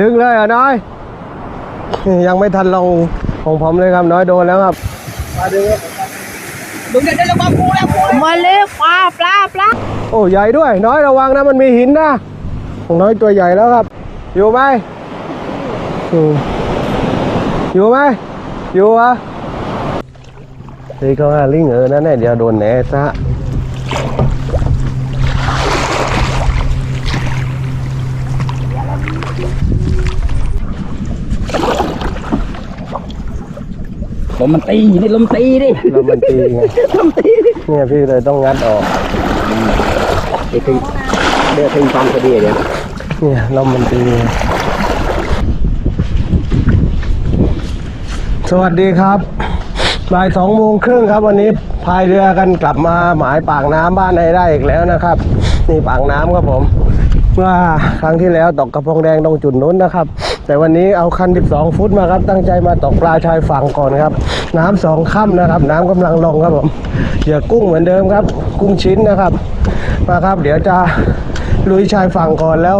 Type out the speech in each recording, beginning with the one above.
ดึงเลยเหรอน้อย ยังไม่ทันลงของผมเลยครับน้อยโดนแล้วครับมาดึงครับมึงเดี๋ยวจะมาปูแล้วปูแล้วมาเลยปลาปลาปลาโอ้ใหญ่ด้วย น้อยระวังนะมันมีหินนะของน้อยตัวใหญ่แล้วครับ อยู่ไหมอืมอยู่ไหมอยู่เหรอะเฮ้ยเขาหาลิงเออนั่นแหละเดี๋ยวโดนแหน่ซะ ลมมันตีนี่ลมตีดิแล้วมันตีไงลมตีดิเนี่ยพี่เลยต้องงัดออกเดี๋ยวถึงเดี๋ยวถึงฟันพอดีเดี๋ยวเนี่ยลมมันตีไงสวัสดีครับบ่ายสองโมงครึ่งครับวันนี้พายเรือกันกลับมาหมายปากน้ำบ้านในได้อีกแล้วนะครับ นี่ปากน้ำครับผม เมื่อครั้งที่แล้วตกกระพงแดงตรงจุดนู้นนะครับ แต่วันนี้เอาคัน 12 ฟุตมาครับ ตั้งใจมาตกปลาชายฝั่งก่อนครับ น้ำสองค่ำนะครับ น้ำกำลังลงครับผมเหยื่อกุ้งเหมือนเดิมครับ กุ้งชิ้นนะครับมาครับ เดี๋ยวจะลุยชายฝั่งก่อนแล้ว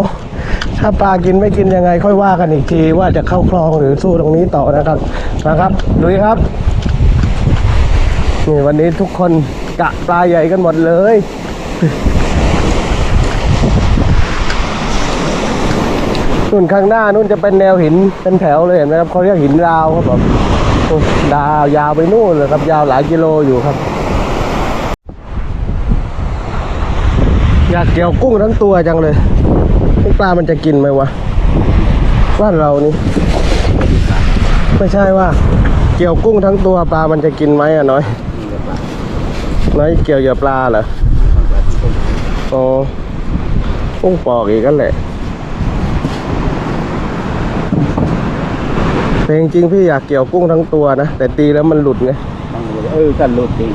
ถ้าปลากินไม่กินยังไง ค่อยว่ากันอีกทีว่าจะเข้าคลองหรือสู้ตรงนี้ต่อนะครับนะครับลุยครับนี่วันนี้ทุกคนกะปลาใหญ่กันหมดเลย นู่นข้างหน้านู่นจะเป็นแนวหินเป็นแถวเลยเห็นไหมครับเขาเรียกหินราวครับผมดาวยาวไปนู่นเลยครับยาวหลายกิโลอยู่ครับ อยากเกี่ยวกุ้งทั้งตัวจังเลยปลามันจะกินไหมวะบ้านเรานี่ไม่ใช่ว่า เกี่ยวกุ้งทั้งตัวปลามันจะกินไหมอะน้อยน้อยเกี่ยวเหยื่อปลาเหรออ๋อกุ้งปอกอีกกันแหละ แต่จริงๆพี่อยากเกี่ยวกุ้งทั้งตัวนะ แต่ตีแล้วมันหลุดไง เออกันหลุดจริง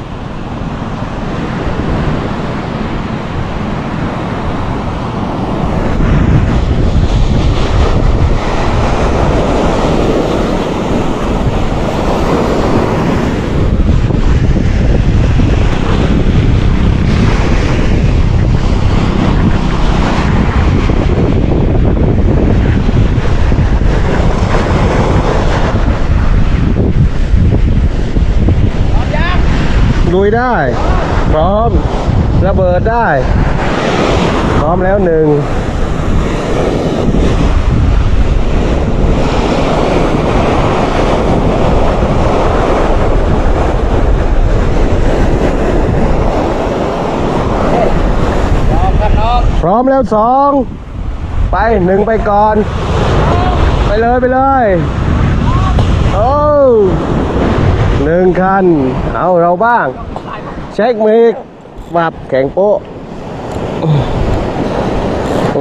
ลุยได้ พร้อม ระเบิดได้ พร้อมแล้วหนึ่งรอกันน้องพร้อมแล้วสองไปหนึ่งไปก่อน ไปเลยไปเลย โอ้ หนึ่งคัน เอาเราบ้าง เช็คมิกบับแข็งโป๊ะ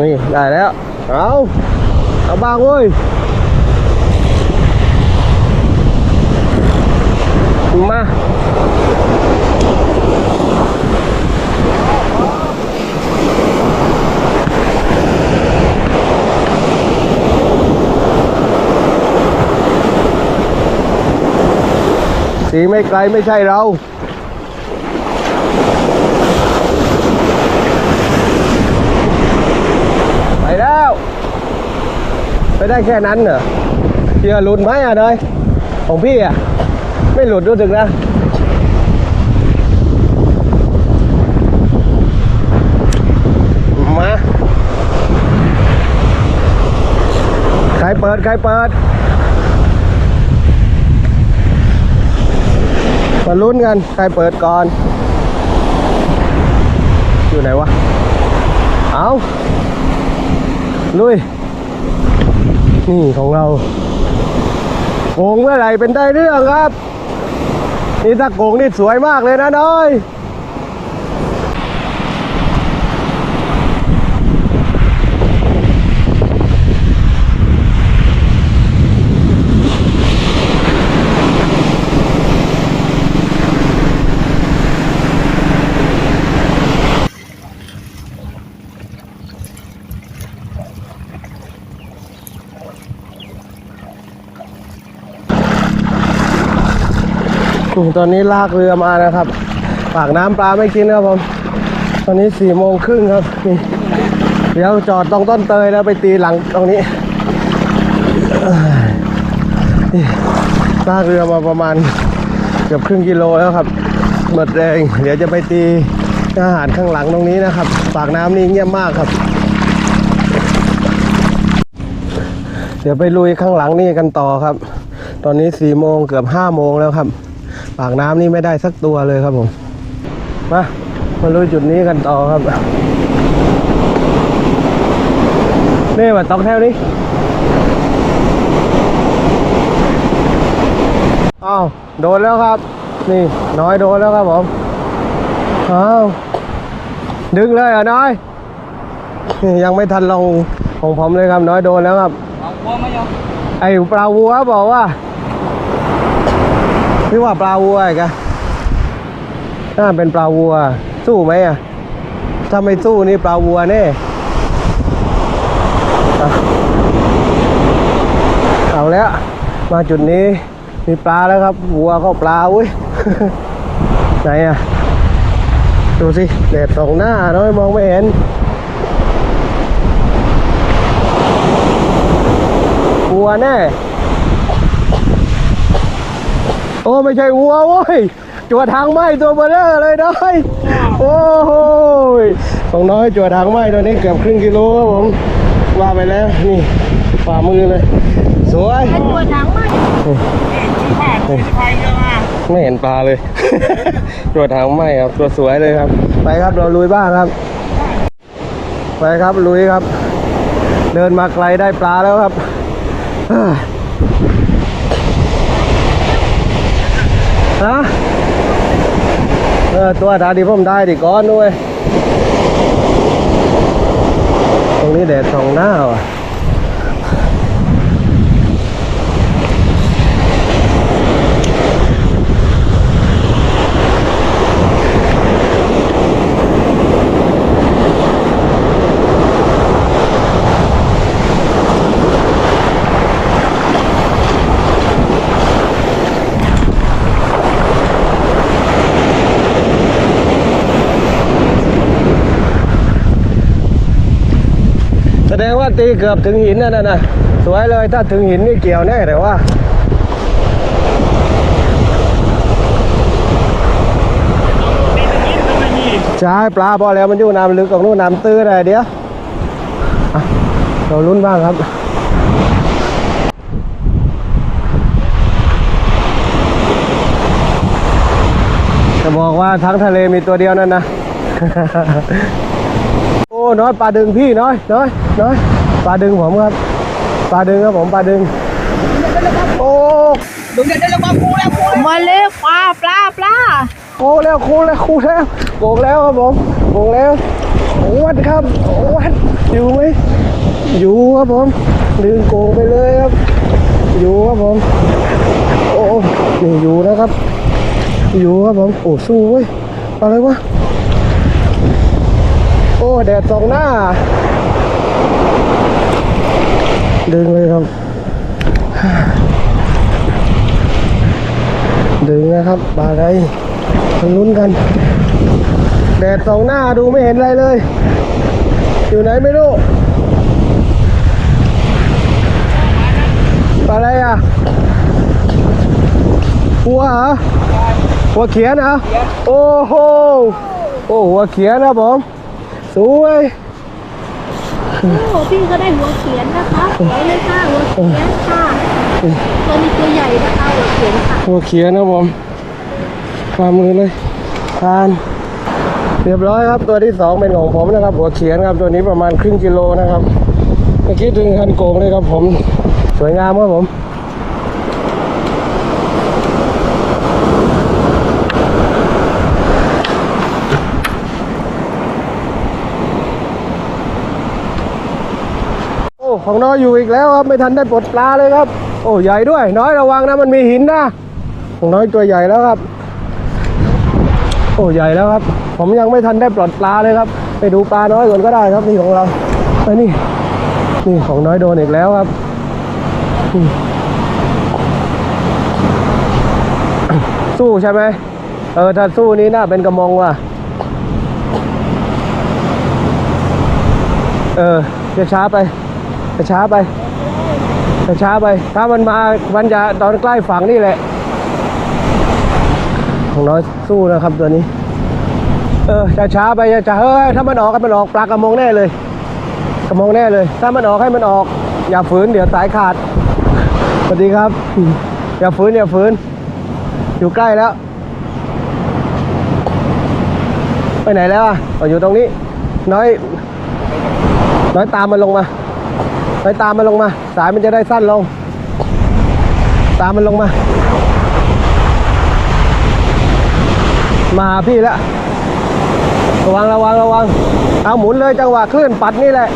นี่ได้แล้ว เอาเอาบ้างเว้ยมา สีไม่ไกลไม่ใช่เรา ไปแล้ว ไปได้แค่นั้นเหรอเหยื่อหลุดไหมอะเนยของพี่อะ ไม่หลุดรู้สึกนะมา ใครเปิด ใครเปิด มาลุ้นกัน ใครเปิดก่อน อยู่ไหนวะ เอาลุย นี่ของเราโกงเมื่อไหร่เป็นได้เรื่องครับ นี่ถ้าโกงนี่สวยมากเลยนะน้อย ตอนนี้ลากเรือมานะครับ ปากน้ำปลาไม่กินครับผม ตอนนี้สี่โมงครึ่งครับนี่เดี๋ยวจอดตรงต้นเตยแล้วไปตีหลังตรงนี้ลากเรือมาประมาณเกือบครึ่งกิโลแล้วครับหมดแรงเดี๋ยวจะไปตีอาหารข้างหลังตรงนี้นะครับ ปากน้ำนี่เงียบมากครับ เดี๋ยวไปลุยข้างหลังนี่กันต่อครับ ตอนนี้สี่โมงเกือบห้าโมงแล้วครับ ปากน้ำนี่ไม่ได้สักตัวเลยครับผม มามาลุยจุดนี้กันต่อครับ นี่มาตอกแถวนี้อ้าวโดนแล้วครับ นี่น้อยโดนแล้วครับผมอ้าวดึงเลยเหรอะน้อยนี่ยังไม่ทันลงของผมเลยครับน้อยโดนแล้วครับ ไอ้ปลาวัวบอกว่า พี่ว่าปลาวัวไอ้กะถ้าเป็นปลาวัว สู้ไหมอะถ้าไม่สู้นี่ปลาวัวแน่อะเอาแล้ว มาจุดนี้มีปลาแล้วครับ วัวก็ปลาอุ้ยไหนอะดูสิแดดสองหน้าน้อยมองไม่เห็นวัวแน่ โอ้ไม่ใช่วัวโว้ยจัวทางไหมตัวเบลอเลยน้อยโอ้โหยของน้อยจัวทางไหมตัวนี้เกือบครึ่งกิโลครับผมว่าไปแล้วนี่ฝ่ามือเลย สวยตัวถังมาไม่เห็นปลาเลยจัวทางไหมครับตัวสวยเลยครับ ไปครับเราลุยบ้างครับ ไปครับลุยครับ เดินมาไกลได้ปลาแล้วครับ เอ้ย ฮะเออตัวดาดีผมได้ดิก้อนด้วย ตรงนี้แดดสองหน้าว่ะ ดงว่าตีเกือบถึงหินนั่นน่ะสวยเลยถ้าถึงหินนี่เกี่ยวแน่แต่ว่าใช่ปลาพอแล้วมันอยู่น้ำลึกของนู้นน้ำตื้ออะไรเดียวเราลุ้นบ้างครับจะบอกว่าทั้งทะเลมีตัวเดียวนั่นนะ อ้น้อยปลาดึงพี่น้อยน้อยน้อยปลาดึงผมครับปลาดึงครับผมปลาดึงโอ้มาเลยปลาปลาปลาโอ้แล้วคูแล้วคูแล้วโกงแล้วครับผมโกงแล้ววัดครับวัดอยู่ไหมอยู่ครับผมดึงโกงไปเลยครับ อยู่ครับผมโอ้นี่อยู่นะครับ อยู่ครับผมโอ้สู้เว้ยอะไรวะโอ้ แดดสองหน้า ดึงเลยครับ ดึงนะครับปลาอะไรมาลุ้นกัน แดดสองหน้าดูไม่เห็นอะไรเลย อยู่ไหนไม่รู้ปลาอะไรอะหัวเหรอหัวเขียนเหรอโอ้โหโอ้หัวเขียนนะผม สวยโอ้พี่ก็ได้หัวเขียนนะคะสวยเลยค่ะหัวเขียนค่ะตัวนี้ตัวใหญ่นะคะหัวเขียนค่ะหัวเขียนนะผมฝ่ามือเลยทาน เรียบร้อยครับ ตัวที่สองเป็นของผมนะครับ หัวเขียนครับตัวนี้ประมาณครึ่งกิโลนะครับเมื่อกี้ถึงคันโกงเลยครับผม สวยงามครับผม ของน้อยอยู่อีกแล้วครับ ไม่ทันได้ปลดปลาเลยครับ โอ้ใหญ่ด้วย น้อยระวังนะมันมีหินนะของน้อยตัวใหญ่แล้วครับ โอ้ใหญ่แล้วครับ ผมยังไม่ทันได้ปลดปลาเลยครับ ไปดูปลาน้อยก่อนก็ได้ครับนี่ของเราไอ้นี่นี่ของน้อยโดนอีกแล้วครับสู้ใช่ไหมเออถ้าสู้นี้น่าเป็นกระมองว่ะเออจะช้าไป ช้าไปช้าไป ถ้ามันมามันจะตอนใกล้ฝั่งนี่แหละ ของน้อยสู้นะครับตัวนี้ เออช้าไปจะเฮ้ยถ้ามันออกกันมันออกปลากระมงแน่เลย กระมงแน่เลย ถ้ามันออกให้มันออก อย่าฝืนเดี๋ยวสายขาดสวัสดีครับ อย่าฝืนอย่าฝืน อยู่ใกล้แล้ว ไปไหนแล้วอะอยู่ตรงนี้ น้อย น้อยตามมันลงมา น้อยตามมันลงมา สายมันจะได้สั้นลง ตามมันลงมา มาพี่แล้วระวังระวังระวัง เอาหมุนเลยจังหวะคลื่นปัดนี่แหละ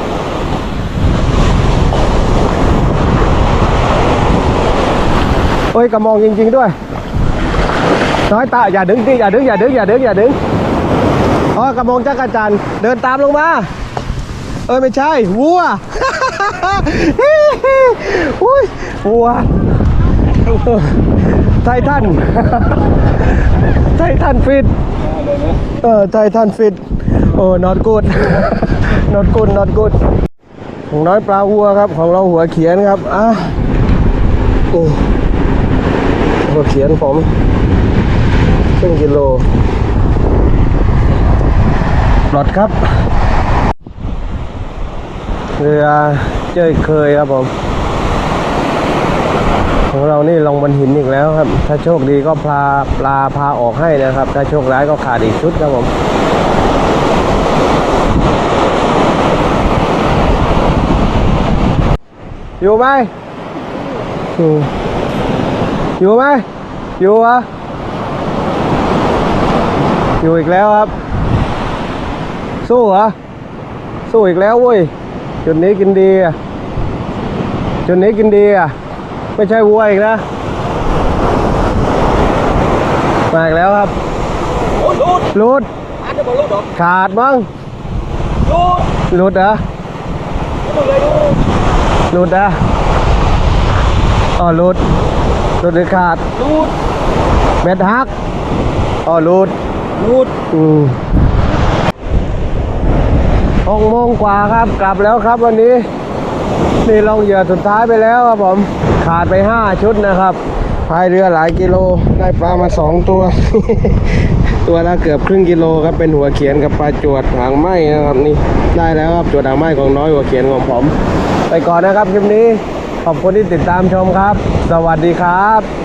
โอ้ยกระมองจริง ๆ ด้วย น้อยตาอย่าดึงดิอย่าดึงอย่าดึงอย่าดึงอย่าดึงอ๋อกระมองจักรจันเดินตามลงมา เออไม่ใช่วัวอุ้ยวัวไททันไททันฟิตเออไททันฟิตโอ้ not good not good not good ของน้อยปลาวัวครับ ของเราหัวเขียนครับอะนี่หัวเขียนผมครึ่งกิโลปลอดครับ เรือเจ้ยเคยครับผมของเรานี่ลงบนหินอีกแล้วครับ ถ้าโชคดีก็พาปลาพาออกให้นะครับ ถ้าโชคร้ายก็ขาดอีกชุดครับผม อยู่ไหมอยู่อยู่ไหมอยู่เหรอะอยู่อีกแล้วครับ สู้เหรอ สู้อีกแล้วเว้ย จุดนี้กินดีอะจุดนี้กินดีอะไม่ใช่วัวอีกนะมาอีกแล้วครับโอ้ลูดหลุดอันจะบอกลูดเหรอขาดมั้งลูดหลุดเหรอลูดเลยลูดหลุดเหรออ๋อหลุดหลุดหรือขาดลูดเม็ดฮักอ๋อหลุดลูดอืมห กโมงกว่าครับกลับแล้วครับวันนี้นี่ลงเหยื่อสุดท้ายไปแล้วครับผมขาดไปห้าชุดนะครับพายเรือหลายกิโลได้ปลามาสองตัว ตัวละเกือบครึ่งกิโลครับเป็นหัวเขียนกับปลาจวดหางไหมนะครับนี่ได้แล้วครับจวดหางไหมของน้อยหัวเขียนของผมไปก่อนนะครับคลิปนี้ขอบคุณที่ติดตามชมครับ สวัสดีครับ